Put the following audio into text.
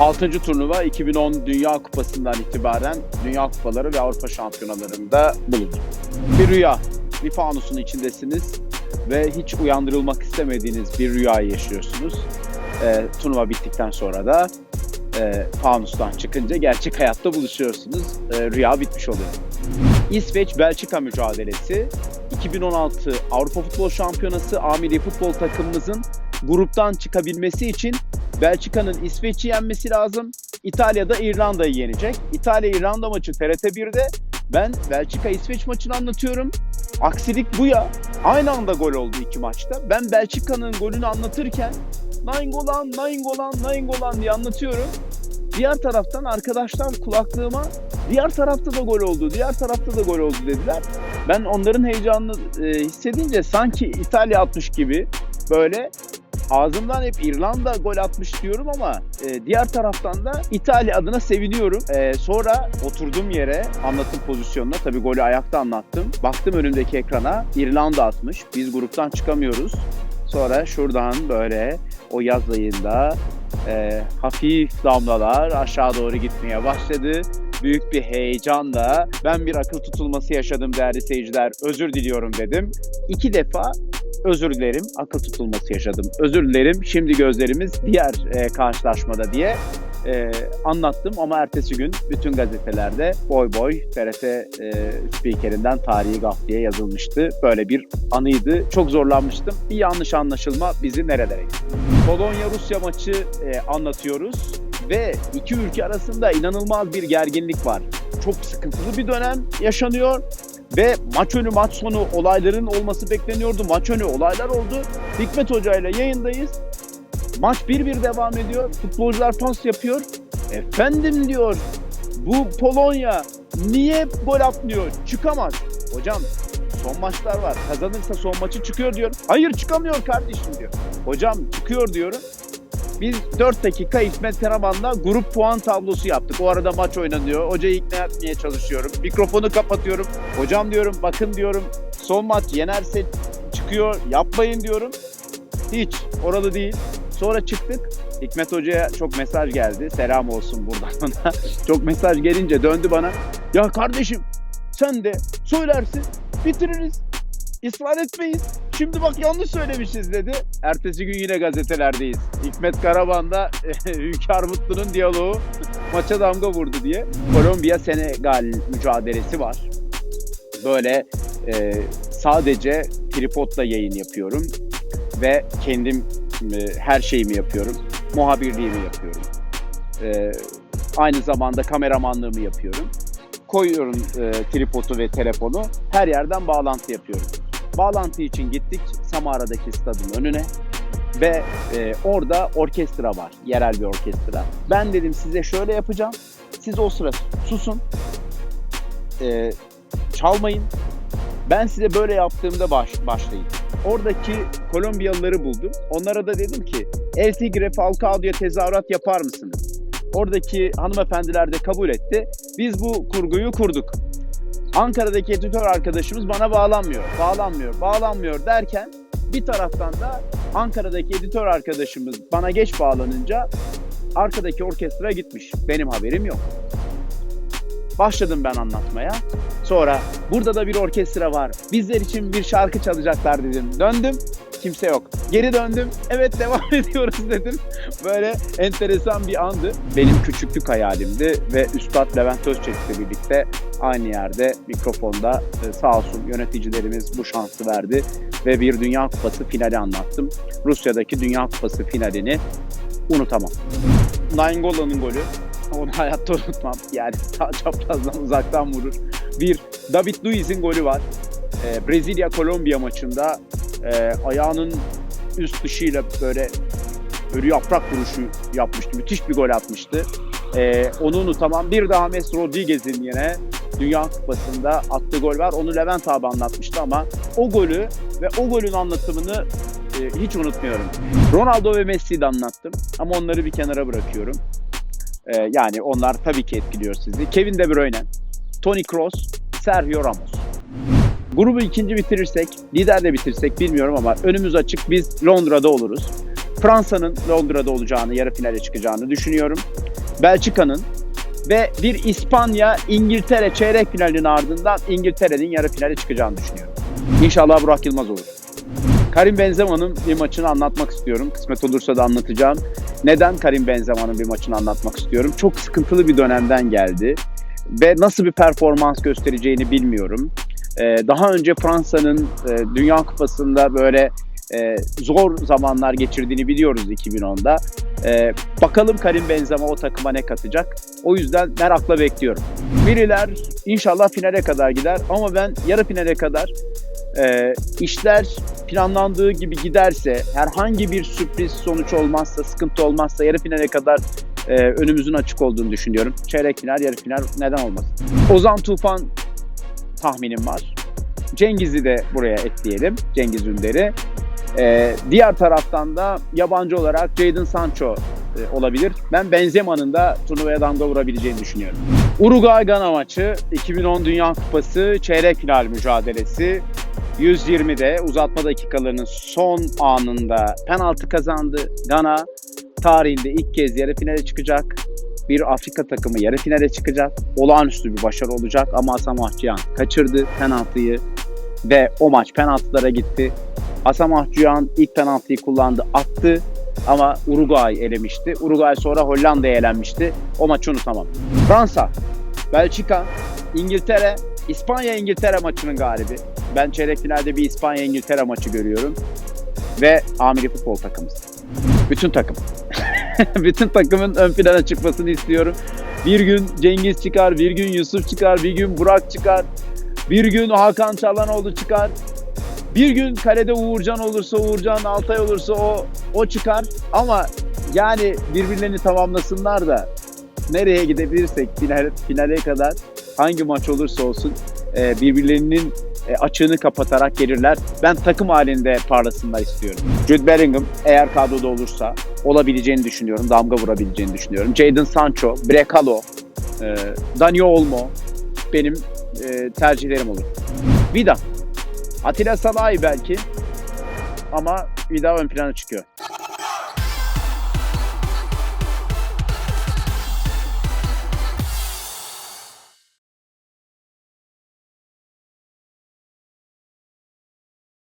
6. turnuva 2010 Dünya Kupası'ndan itibaren Dünya Kupaları ve Avrupa Şampiyonalarında bulundum. Bir rüya, bir fanusun içindesiniz ve hiç uyandırılmak istemediğiniz bir rüyayı yaşıyorsunuz. Ee, turnuva bittikten sonra da e, fanustan çıkınca gerçek hayatta buluşuyorsunuz. Ee, rüya bitmiş oluyor. İsveç-Belçika mücadelesi 2016 Avrupa Futbol Şampiyonası A milli futbol takımımızın gruptan çıkabilmesi için Belçika'nın İsveç'i yenmesi lazım. İtalya'da İrlanda'yı yenecek. İtalya-İrlanda maçı TRT 1'de. Ben Belçika-İsveç maçını anlatıyorum. Aksilik bu ya. Aynı anda gol oldu iki maçta. Ben Belçika'nın golünü anlatırken Nainggolan, Nainggolan, Nainggolan diye anlatıyorum. Diğer taraftan arkadaşlar kulaklığıma diğer tarafta da gol oldu, diğer tarafta da gol oldu dediler. Ben onların heyecanını e, hissedince sanki İtalya atmış gibi böyle ağzımdan hep İrlanda gol atmış diyorum ama e, diğer taraftan da İtalya adına seviniyorum. E, sonra oturduğum yere anlatım pozisyonuna tabii golü ayakta anlattım. Baktım önümdeki ekrana İrlanda atmış. Biz gruptan çıkamıyoruz. Sonra şuradan böyle o yaz ayında e, hafif damlalar aşağı doğru gitmeye başladı. Büyük bir heyecanla ben bir akıl tutulması yaşadım değerli seyirciler. Özür diliyorum dedim. İki defa özür dilerim, akıl tutulması yaşadım. Özür dilerim, şimdi gözlerimiz diğer e, karşılaşmada diye e, anlattım ama ertesi gün bütün gazetelerde boy boy TRT e, spikerinden tarihi gaf diye yazılmıştı. Böyle bir anıydı. Çok zorlanmıştım. Bir yanlış anlaşılma bizi nerelere getirdi. Polonya-Rusya maçı e, anlatıyoruz ve iki ülke arasında inanılmaz bir gerginlik var. Çok sıkıntılı bir dönem yaşanıyor ve maç önü maç sonu olayların olması bekleniyordu. Maç önü olaylar oldu. Hikmet Hoca ile yayındayız. Maç 1-1 devam ediyor. Futbolcular pas yapıyor. Efendim diyor bu Polonya niye gol atmıyor? Çıkamaz. Hocam son maçlar var. Kazanırsa son maçı çıkıyor diyor. Hayır çıkamıyor kardeşim diyor. Hocam çıkıyor diyorum. Biz 4 dakika İsmet Karaman'la grup puan tablosu yaptık. O arada maç oynanıyor. Hocayı ikna etmeye çalışıyorum. Mikrofonu kapatıyorum. Hocam diyorum bakın diyorum son maç yenerse çıkıyor yapmayın diyorum. Hiç oralı değil. Sonra çıktık. Hikmet Hoca'ya çok mesaj geldi. Selam olsun buradan ona. çok mesaj gelince döndü bana. Ya kardeşim sen de söylersin bitiririz. İsrar etmeyiz. Şimdi bak yanlış söylemişiz dedi. Ertesi gün yine gazetelerdeyiz. Hikmet Karaban'da Hünkar Mutlu'nun diyaloğu maça damga vurdu diye. Kolombiya Senegal mücadelesi var. Böyle e, sadece tripodla yayın yapıyorum ve kendim e, her şeyimi yapıyorum. Muhabirliğimi yapıyorum. E, aynı zamanda kameramanlığımı yapıyorum. Koyuyorum e, tripodu ve telefonu. Her yerden bağlantı yapıyorum. Bağlantı için gittik Samara'daki stadın önüne ve e, orada orkestra var. Yerel bir orkestra. Ben dedim size şöyle yapacağım. Siz o sıra susun. E, çalmayın. Ben size böyle yaptığımda baş, başlayın. Oradaki Kolombiyalıları buldum. Onlara da dedim ki El Tigre Falcao'ya tezahürat yapar mısınız? Oradaki hanımefendiler de kabul etti. Biz bu kurguyu kurduk. Ankara'daki editör arkadaşımız bana bağlanmıyor, bağlanmıyor, bağlanmıyor derken bir taraftan da Ankara'daki editör arkadaşımız bana geç bağlanınca arkadaki orkestra gitmiş. Benim haberim yok. Başladım ben anlatmaya. Sonra burada da bir orkestra var. Bizler için bir şarkı çalacaklar dedim. Döndüm. Kimse yok. Geri döndüm. Evet devam ediyoruz dedim. Böyle enteresan bir andı. Benim küçüklük hayalimdi ve Üstad Levent Özçelik'le birlikte aynı yerde mikrofonda e, sağ olsun yöneticilerimiz bu şansı verdi ve bir Dünya Kupası finali anlattım. Rusya'daki Dünya Kupası finalini unutamam. Nainggolan'ın golü onu hayatta unutmam. Yani sağ çaprazdan uzaktan vurur. Bir David Luiz'in golü var. Ee, Brezilya Kolombiya maçında e, ayağının üst dışıyla böyle ölü yaprak vuruşu yapmıştı. Müthiş bir gol atmıştı. Ee, onu unutamam. Bir daha Mes Rodriguez'in yine Dünya Kupası'nda attığı gol var. Onu Levent abi anlatmıştı ama o golü ve o golün anlatımını e, hiç unutmuyorum. Ronaldo ve Messi'yi de anlattım ama onları bir kenara bırakıyorum. Ee, yani onlar tabii ki etkiliyor sizi. Kevin De Bruyne, Toni Kroos, Sergio Ramos. Grubu ikinci bitirirsek, lider de bitirsek bilmiyorum ama önümüz açık. Biz Londra'da oluruz. Fransa'nın Londra'da olacağını, yarı finale çıkacağını düşünüyorum. Belçika'nın ve bir İspanya, İngiltere çeyrek finalinin ardından İngiltere'nin yarı finale çıkacağını düşünüyorum. İnşallah Burak Yılmaz olur. Karim Benzema'nın bir maçını anlatmak istiyorum. Kısmet olursa da anlatacağım. Neden Karim Benzema'nın bir maçını anlatmak istiyorum? Çok sıkıntılı bir dönemden geldi ve nasıl bir performans göstereceğini bilmiyorum. Ee, daha önce Fransa'nın e, Dünya Kupası'nda böyle e, zor zamanlar geçirdiğini biliyoruz 2010'da. Ee, bakalım Karim Benzema o takıma ne katacak? O yüzden merakla bekliyorum. Biriler inşallah finale kadar gider ama ben yarı finale kadar e, işler planlandığı gibi giderse, herhangi bir sürpriz sonuç olmazsa, sıkıntı olmazsa yarı finale kadar e, önümüzün açık olduğunu düşünüyorum. Çeyrek final, yarı final neden olmasın? Ozan Tufan tahminim var. Cengiz'i de buraya ekleyelim. Cengiz Ünder'i. E, diğer taraftan da yabancı olarak Jadon Sancho e, olabilir. Ben Benzema'nın da turnuvaya damga vurabileceğini düşünüyorum. Uruguay-Gana maçı 2010 Dünya Kupası çeyrek final mücadelesi. 120'de uzatma dakikalarının son anında penaltı kazandı. Gana tarihinde ilk kez yarı finale çıkacak. Bir Afrika takımı yarı finale çıkacak. Olağanüstü bir başarı olacak ama Asamoah Gyan kaçırdı penaltıyı ve o maç penaltılara gitti. Asamoah Gyan ilk penaltıyı kullandı, attı ama Uruguay elemişti. Uruguay sonra Hollanda'ya elenmişti. O maçı unutamam. Fransa, Belçika, İngiltere, İspanya İngiltere maçının galibi. Ben çeyrek finalde bir İspanya İngiltere maçı görüyorum. Ve Amiri futbol takımımız. Bütün takım. Bütün takımın ön plana çıkmasını istiyorum. Bir gün Cengiz çıkar, bir gün Yusuf çıkar, bir gün Burak çıkar. Bir gün Hakan Çalhanoğlu çıkar. Bir gün kalede Uğurcan olursa Uğurcan, Altay olursa o o çıkar. Ama yani birbirlerini tamamlasınlar da nereye gidebilirsek final, finale kadar hangi maç olursa olsun e, birbirlerinin e, açığını kapatarak gelirler. Ben takım halinde parlasınlar istiyorum. Jude Bellingham eğer kadroda olursa olabileceğini düşünüyorum. Damga vurabileceğini düşünüyorum. Jadon Sancho, Brekalo, e, Dani Olmo benim e, tercihlerim olur. Vida. Atilla Salahi belki ama Vida ön plana çıkıyor.